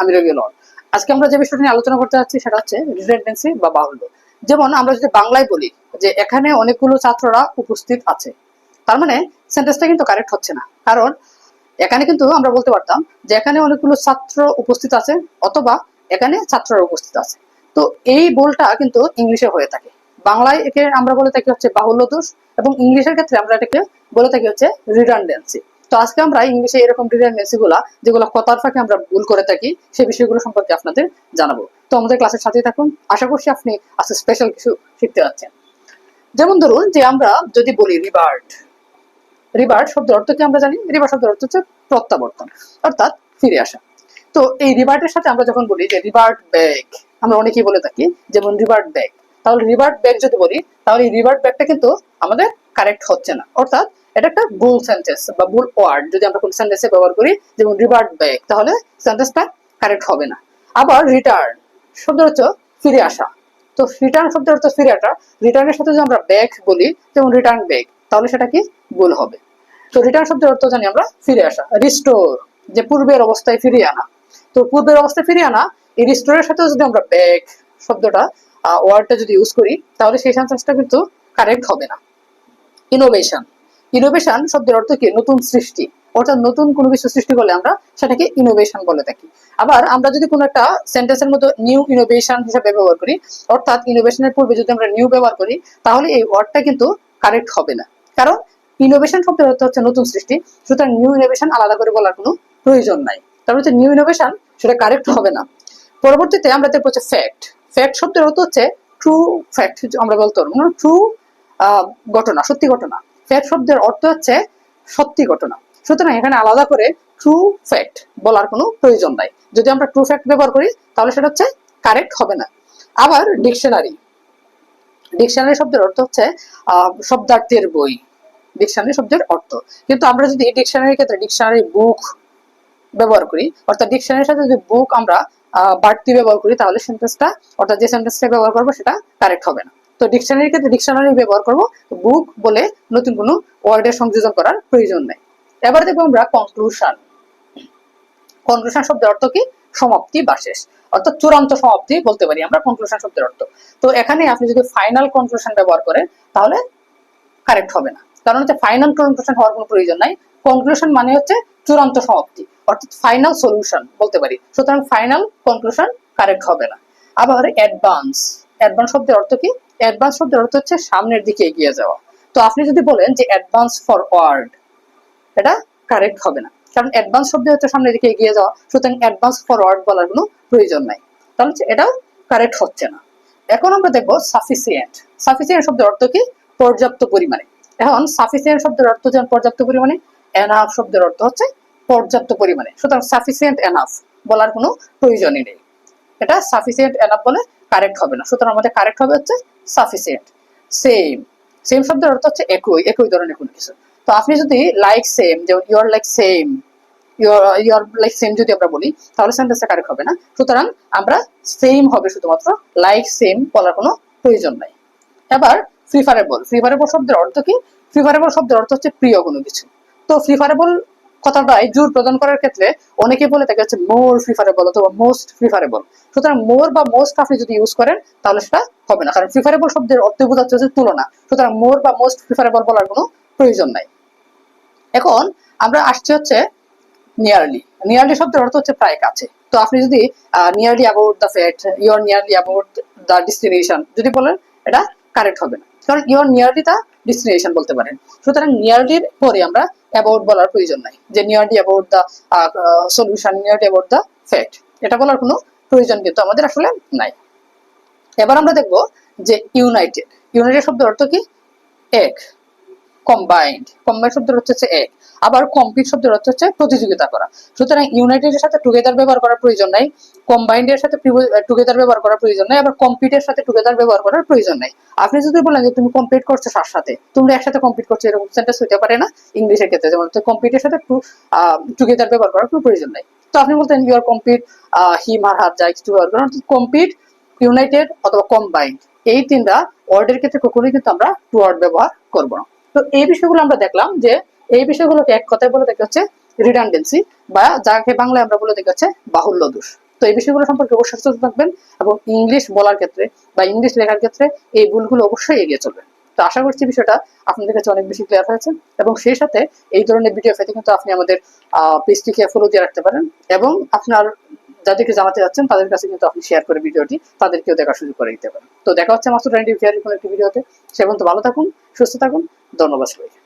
আমি আজকে আমরা যে নিয়ে আলোচনা করতে যাচ্ছি সেটা হচ্ছে রিডেন্ডেন্সি বা বাহুল্য। যেমন আমরা যদি বাংলায় বলি যে এখানে অনেকগুলো ছাত্ররা উপস্থিত আছে, তার মানে সেন্টেন্সটা কিন্তু কারেক্ট হচ্ছে না। কারণ এখানে কিন্তু আমরা বলতে পারতাম যে এখানে অনেকগুলো ছাত্র উপস্থিত আছে অথবা এখানে ছাত্ররা উপস্থিত আছে। তো এই বলটা কিন্তু ইংলিশে হয়ে থাকে। বাংলায় একে আমরা বলে থাকি হচ্ছে বাহুল্য দোষ এবং ইংলিশের ক্ষেত্রে আমরা এটাকে বলে থাকি হচ্ছে রিডান্ডেন্সি তো আজকে আমরা ইংলিশে এরকম রিডান্ডেন্সি গুলা, যেগুলো কথার ফাঁকে আমরা ভুল করে থাকি সেই বিষয়গুলো সম্পর্কে আপনাদের জানাব। তো আমাদের ক্লাসের সাথেই থাকুন। আশা করছি আপনি আজকে স্পেশাল কিছু শিখতে যাচ্ছেন। যেমন ধরুন যে আমরা যদি বলি রিভার্ট রিভার্ট শব্দের অর্থ কি আমরা জানি? রিভার্ট শব্দের অর্থ হচ্ছে প্রত্যাবর্তন, অর্থাৎ ফিরে আসা। তো এই রিভার্টের সাথে আমরা যখন বলি যে রিভার্ট ব্যাগ আমরা অনেকেই বলে থাকি, যেমন রিভার্ট ব্যাগ তাহলে রিভার্ট ব্যাগ যদি বলি, তাহলে এই রিভার্ট ব্যাগটা কিন্তু আমাদের কারেক্ট হচ্ছে না। অর্থাৎ এটা একটা ভুল সেন্টেন্স বা ভুল ওয়ার্ড যদি আমরা কোন সেন্টেন্সে ব্যবহার করি, যেমন রিভার্ট ব্যাক তাহলে সেন্টেন্সটা কারেক্ট হবে না। আবার রিটার্ন শব্দ হচ্ছে ফিরে আসা। তো রিটার্ন শব্দের অর্থ ফিরে আসা রিটার্নের সাথে যদি আমরা ব্যাক বলি, যেমন রিটার্ন ব্যাক তাহলে সেটা কি? ভুল হবে। তো রিটার্ন শব্দের অর্থ জানি আমরা ফিরে আসা রিস্টোর যে পূর্বের অবস্থায় ফিরিয়ে আনা। তো পূর্বের অবস্থায় ফিরিয়ে আনা, এই রিস্টোরের সাথে যদি আমরা ব্যাক শব্দটা ওয়ার্ডটা যদি ইউজ করি, তাহলে সেই সেন্টেন্সটা কিন্তু কারেক্ট হবে না। ইনোভেশন ইনোভেশন শব্দের অর্থ কি? নতুন সৃষ্টি। অর্থাৎ নতুন কোনো কিছু সৃষ্টি করলে আমরা সেটাকে ইনোভেশন বলে থাকি। আবার আমরা যদি কোনো একটা সেন্টেন্সের মতো নিউ ইনোভেশন হিসেবে ব্যবহার করি, অর্থাৎ ইনোভেশনের পূর্বে যদি আমরা নিউ ব্যবহার করি, তাহলে এই ওয়ার্ডটা কিন্তু কারেক্ট হবে না। কারণ ইনোভেশন শব্দের অর্থ হচ্ছে নতুন সৃষ্টি। সুতরাং নিউ ইনোভেশন আলাদা করে বলার কোনো প্রয়োজন নাই। তার হচ্ছে নিউ ইনোভেশন সেটা কারেক্ট হবে না। পরবর্তীতে আমরা দেখব হচ্ছে ফ্যাক্ট ফ্যাক্ট শব্দের অর্থ হচ্ছে ট্রু ফ্যাক্ট আমরা বলতে পারব ট্রু ঘটনা, সত্যি ঘটনা। ফ্যাক্ট শব্দের অর্থ হচ্ছে সত্যি ঘটনা। সুতরাং এখানে আলাদা করে ট্রু ফ্যাক্ট বলার কোনো প্রয়োজন নাই। যদি আমরা ট্রু ফ্যাক্ট ব্যবহার করি, তাহলে সেটা হচ্ছে কারেক্ট হবে না। আবার ডিকশনারি ডিকশনারি শব্দের অর্থ হচ্ছে শব্দার্থের বই। ডিকশনারি শব্দের অর্থ। কিন্তু আমরা যদি ডিকশনারির ক্ষেত্রে ডিকশনারি বুক ব্যবহার করি, অর্থাৎ ডিকশনারির সাথে যদি বুক আমরা বাড়তি ব্যবহার করি, তাহলে সেন্টেন্সটা অর্থাৎ যে সেন্টেন্সটা ব্যবহার করব, সেটা কারেক্ট হবে না। তো ডিকশনারির ক্ষেত্রে ডিকশনারি ব্যবহার করব। বুক বলে নতুন কোনো ওয়ার্ডের সংযোজন করার প্রয়োজন নেই। এবার দেখব আমরা কনক্লুশন কনক্লুশন শব্দের অর্থ কি? সমাপ্তি বা শেষ। অর্থাৎ চূড়ান্ত সমাপ্তি বলতে পারি আমরা কনক্লুশন শব্দের অর্থ। তো এখানে আপনি যদি ফাইনাল কনক্লুশন ব্যবহার করেন, তাহলে কারেক্ট হবে না। কারণ হচ্ছে ফাইনাল কনক্লুশন হওয়ার কোনো প্রয়োজন নাই। কনক্লুশন মানে হচ্ছে চূড়ান্ত সমাপ্তি, অর্থাৎ ফাইনাল সলিউশন বলতে পারি। সুতরাং ফাইনাল কনক্লুশন কারেক্ট হবে না। আবার অ্যাডভান্স অ্যাডভান্স শব্দের অর্থ কি? অ্যাডভান্স শব্দের অর্থ হচ্ছে সামনের দিকে এগিয়ে যাওয়া। তো আপনি যদি বলেন যে অ্যাডভান্স ফরওয়ার্ড এটা কারেক্ট হবে না। কারণ অ্যাডভান্স শব্দ হচ্ছে সামনের দিকে এগিয়ে যাওয়া, সুতরাং অ্যাডভান্স ফরওয়ার্ড বলার কোনো প্রয়োজন নাই। তাহলে হচ্ছে এটাও কারেক্ট হচ্ছে না। এখন আমরা দেখব সাফিসিয়েন্ট সাফিসিয়েন্ট শব্দের অর্থ কি? পর্যাপ্ত পরিমাণে। এখন সাফিসিয়েন্ট শব্দের অর্থ যেমন পর্যাপ্ত পরিমাণে এনাফ শব্দের অর্থ হচ্ছে পর্যাপ্ত পরিমাণে। সুতরাং সাফিসিয়েন্ট এনাফ বলার কোনো প্রয়োজনই নেই। এটা সাফিসিয়েন্ট এনাফ বলে কারেক্ট হবে না। সুতরাং আমাদের কারেক্ট হবে হচ্ছে সাফিসিয়েন্ট সেম সেম শব্দের অর্থ হচ্ছে একই একই ধরনের কোনো কিছু। তো আপনি যদি লাইক সেম যেমন your like same your like same যদি আমরা বলি, তাহলে সেন্টেন্সটা কারেক্ট হবে না। সুতরাং আমরা সেম হবে শুধুমাত্র লাইক সেম বলার কোনো প্রয়োজন নাই। এবার প্রিফারেবল প্রিফারেবল শব্দের অর্থ কি? প্রিফারেবল শব্দের অর্থ হচ্ছে প্রিয় কোনো কিছু। তো প্রিফারেবল কথাটাই জোর প্রদান করার ক্ষেত্রে অনেকে বলে থাকে হচ্ছে মোর প্রিফারেবল অথবা মোস্ট প্রিফারেবল সুতরাং মোর বা মোস্ট আপনি যদি ইউজ করেন, তাহলে সেটা হবে না। কারণ প্রিফারেবল শব্দের অর্থ বোঝাচ্ছে হচ্ছে তুলনা। সুতরাং মোর বা মোস্ট প্রিফারেবল বলার কোনো প্রয়োজন নাই। এখন আমরা আসছি হচ্ছে নিয়ারলি নিয়ারলি শব্দের অর্থ হচ্ছে প্রায় কাছে। তো আপনি যদি nearly about the fate your nearly about the destination যদি বলেন, এটা কারেক্ট হবে না। কারণ ইউর নিয়ারলি দ্য ডেস্টিনেশন বলতে পারেন। সুতরাং নিয়ারলির পরে আমরা অ্যাবাউট বলার প্রয়োজন নাই। যে nearly about the solution nearly about the fact এটা বলার কোনো প্রয়োজন কিন্তু আমাদের আসলে নাই। এবার আমরা দেখব যে ইউনাইটেড ইউনাইটেড শব্দের অর্থ কি? এক। কম্বাইন্ড কম্বাইন্ড শব্দের অর্থ হচ্ছে এক। আবার কম্পিট শব্দের অর্থ হচ্ছে প্রতিযোগিতা করা। সুতরাং ইউনাইটেড এর সাথে টুগেদার ব্যবহার করার প্রয়োজন নাই। কম্বাইন্ড এর সাথে টুগেদার ব্যবহার করার প্রয়োজন নাই। আবার কম্পিটের সাথে টুগেদার ব্যবহার করার প্রয়োজন নাই। আপনি যদি বলেন যে তুমি কম্পিট করছ তার সাথে তুমি একসাথে কম্পিট করছ, এরকম সেন্টেন্স হতে পারে না ইংলিশের ক্ষেত্রে। যেমন কম্পিটের সাথে টুগেদার ব্যবহার করার কোনো প্রয়োজন নাই। তো আপনি বলতেন ইউর কম্পিট হিম আর হাত যাই কিছু ব্যবহার করেন। কম্পিট ইউনাইটেড অথবা কম্বাইন্ড এই তিনটা ওয়ার্ডের ক্ষেত্রে কখনোই কিন্তু আমরা টু ওয়ার্ড ব্যবহার করব না। তো এই বিষয়গুলো আমরা দেখলাম যে এই বিষয়গুলোকে এক কথায় বলে দেখে হচ্ছে রিডান্ডেন্সি বা যাকে বাংলায় আমরা বলে দেখি হচ্ছে বাহুল্য দোষ। তো এই বিষয়গুলো সম্পর্কে অবশ্যই সচেতন থাকবেন এবং ইংলিশ বলার ক্ষেত্রে বা ইংলিশ লেখার ক্ষেত্রে এই ভুলগুলো অবশ্যই এগিয়ে চলবেন তো আশা করছি বিষয়টা আপনাদের কাছে অনেক বেশি ক্লিয়ার হয়েছে এবং সেই সাথে এই ধরনের ভিডিও পেতে কিন্তু আপনি আমাদের পেজটিকে ফলো দিয়ে রাখতে পারেন এবং আপনার যাদেরকে জানাতে যাচ্ছেন, তাদের কাছে কিন্তু আপনি শেয়ার করে ভিডিওটি তাদেরকেও দেখার সুযোগ করে দিতে পারেন। তো দেখা হচ্ছে মাস্টার টোয়েন্টি কোনো একটি ভিডিওতে। সে পর্যন্ত ভালো থাকুন, সুস্থ থাকুন, ধন্যবাদ সবাইকে।